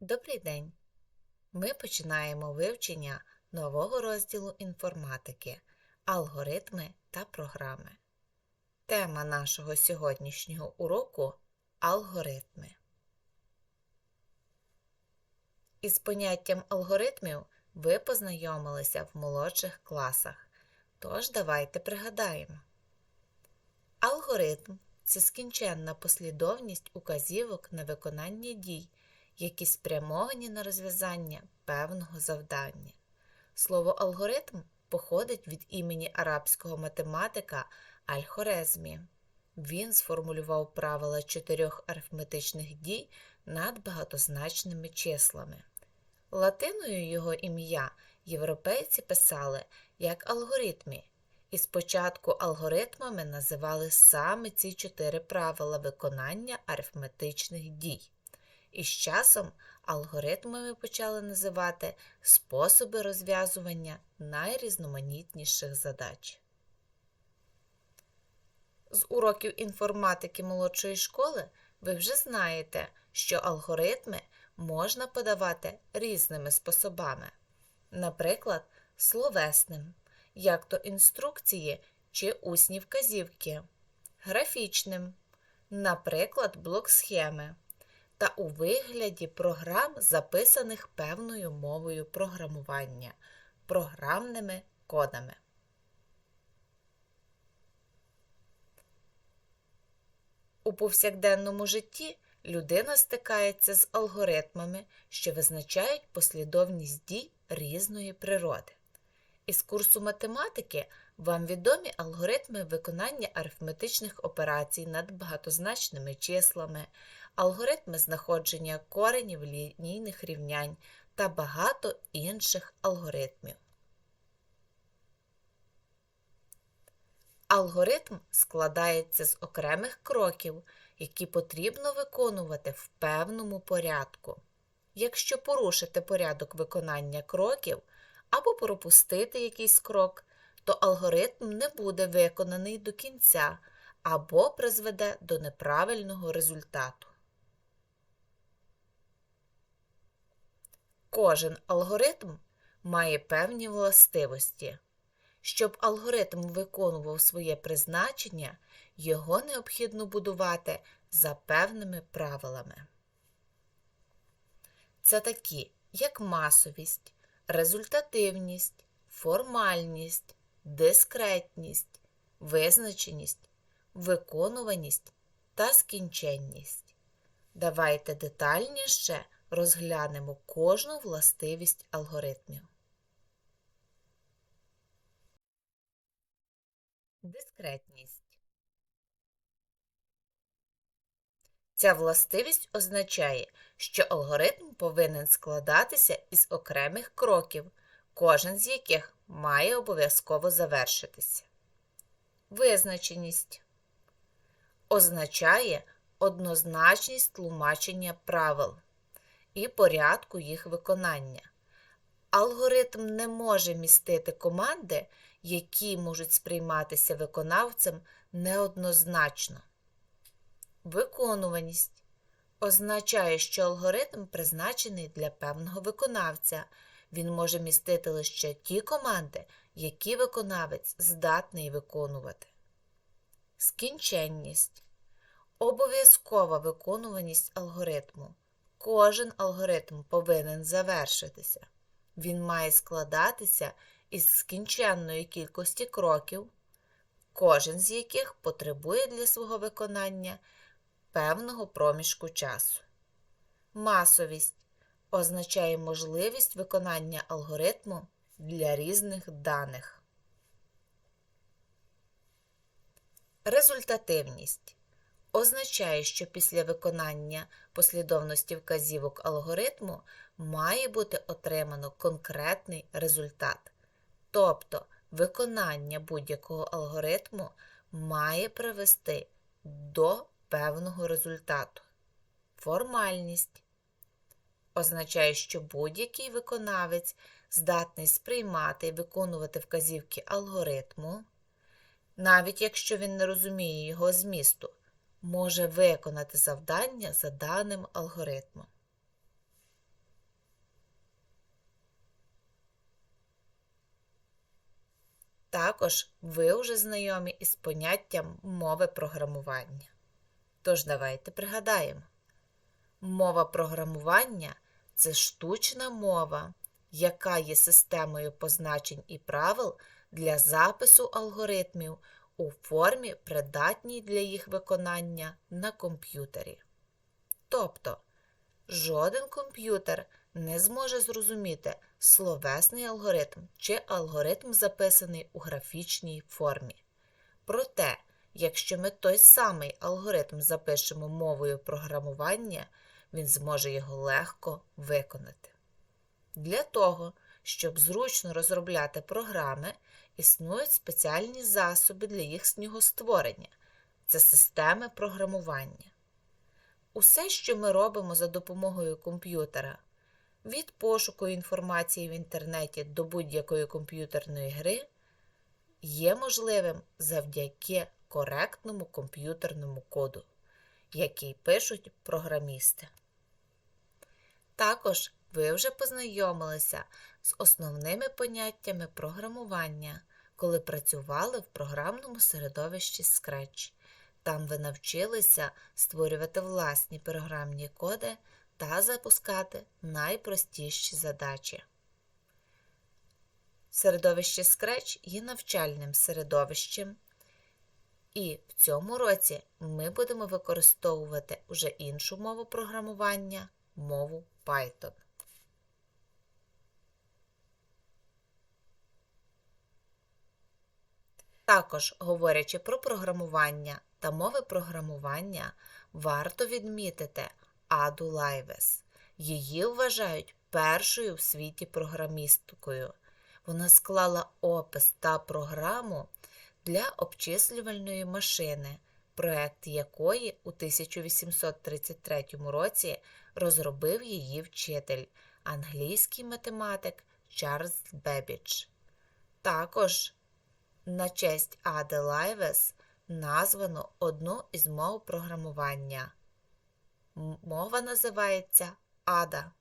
Добрий день! Ми починаємо вивчення нового розділу інформатики Алгоритми та програми. Тема нашого сьогоднішнього уроку алгоритми. Із поняттям алгоритмів ви познайомилися в молодших класах. Тож давайте пригадаємо. Алгоритм це скінченна послідовність указівок на виконання дій, які спрямовані на розв'язання певного завдання. Слово алгоритм походить від імені арабського математика Аль-Хорезмі. Він сформулював правила чотирьох арифметичних дій над багатозначними числами. Латиною його ім'я європейці писали як алгоритмі, і спочатку алгоритмами називали саме ці чотири правила виконання арифметичних дій. І з часом алгоритмами почали називати способи розв'язування найрізноманітніших задач. З уроків інформатики молодшої школи ви вже знаєте, що алгоритми можна подавати різними способами, наприклад, словесним, як то інструкції чи усні вказівки, графічним, наприклад, блок схеми, та у вигляді програм, записаних певною мовою програмування, програмними кодами. У повсякденному житті людина стикається з алгоритмами, що визначають послідовність дій різної природи. Із курсу математики вам відомі алгоритми виконання арифметичних операцій над багатозначними числами, алгоритми знаходження коренів лінійних рівнянь та багато інших алгоритмів. Алгоритм складається з окремих кроків, які потрібно виконувати в певному порядку. Якщо порушити порядок виконання кроків або пропустити якийсь крок, то алгоритм не буде виконаний до кінця або призведе до неправильного результату. Кожен алгоритм має певні властивості. Щоб алгоритм виконував своє призначення, його необхідно будувати за певними правилами. Це такі, як масовість, результативність, формальність, дискретність, визначеність, виконуваність та скінченність. Давайте детальніше розглянемо кожну властивість алгоритмів. Дискретність. Ця властивість означає, що алгоритм повинен складатися із окремих кроків, кожен з яких має обов'язково завершитися. Визначеність означає однозначність тлумачення правил і порядку їх виконання. Алгоритм не може містити команди, які можуть сприйматися виконавцем неоднозначно. Виконуваність означає, що алгоритм призначений для певного виконавця. Він може містити лише ті команди, які виконавець здатний виконувати. Скінченність обов'язкова виконуваність алгоритму. Кожен алгоритм повинен завершитися. Він має складатися із скінченної кількості кроків, кожен з яких потребує для свого виконання певного проміжку часу. Масовість означає можливість виконання алгоритму для різних даних. Результативність означає, що після виконання послідовності вказівок алгоритму має бути отримано конкретний результат. Тобто виконання будь-якого алгоритму має привести до певного результату. Формальність означає, що будь-який виконавець здатний сприймати і виконувати вказівки алгоритму, навіть якщо він не розуміє його змісту, може виконати завдання за даним алгоритмом. Також ви вже знайомі із поняттям мови програмування. Тож давайте пригадаємо. Мова програмування це штучна мова, яка є системою позначень і правил для запису алгоритмів у формі, придатній для їх виконання на комп'ютері. Тобто, жоден комп'ютер не зможе зрозуміти словесний алгоритм чи алгоритм, записаний у графічній формі. Проте, якщо ми той самий алгоритм запишемо мовою програмування, він зможе його легко виконати. Для того, щоб зручно розробляти програми, існують спеціальні засоби для їхнього створення це системи програмування. Усе, що ми робимо за допомогою комп'ютера, від пошуку інформації в інтернеті до будь-якої комп'ютерної гри, є можливим завдяки коректному комп'ютерному коду, який пишуть програмісти. Також ви вже познайомилися з основними поняттями програмування, коли працювали в програмному середовищі Scratch. Там ви навчилися створювати власні програмні коди та запускати найпростіші задачі. Середовище Scratch є навчальним середовищем, і в цьому році ми будемо використовувати вже іншу мову програмування мову Python. Також, говорячи про програмування та мови програмування, варто відмітити Аду Лайвес. Її вважають першою в світі програмісткою. Вона склала опис та програму для обчислювальної машини, проект якої у 1833 році розробив її вчитель, англійський математик Чарльз Бебідж. Також на честь Ади Лайвес названо одну із мов програмування. Мова називається Ада.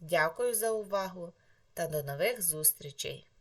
Дякую за увагу та до нових зустрічей!